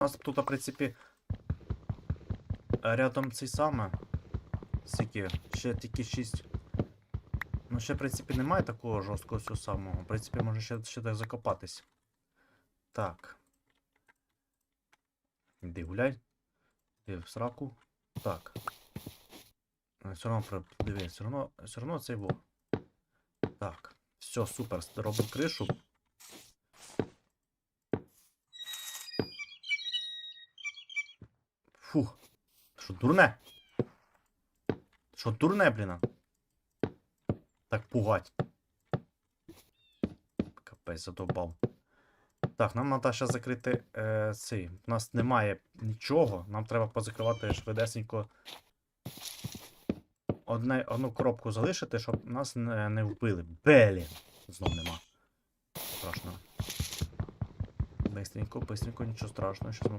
нас тут, в принципі, рядом цей саме. Скільки? Ще тільки 6. Ну, ще, в принципі, немає такого жорсткого цього самого. В принципі, може ще, ще так закопатись. Так. Іди гуляй. Іди в сраку. Так. Е, Все одно при- диви, все одно, все одно цей во. Так. Все, супер. Робимо кришу. Фух. Що дурне? Що дурне, блін? Так пугать. Капець задовбав. Так, нам треба ще закрити е, цей. У нас немає нічого. Нам треба позакривати швидесенько. Одне, одну коробку залишити, щоб нас не, не вбили. Блін! Знов нема. Страшно. Бистренько, бистренько, нічого страшного. Щас ми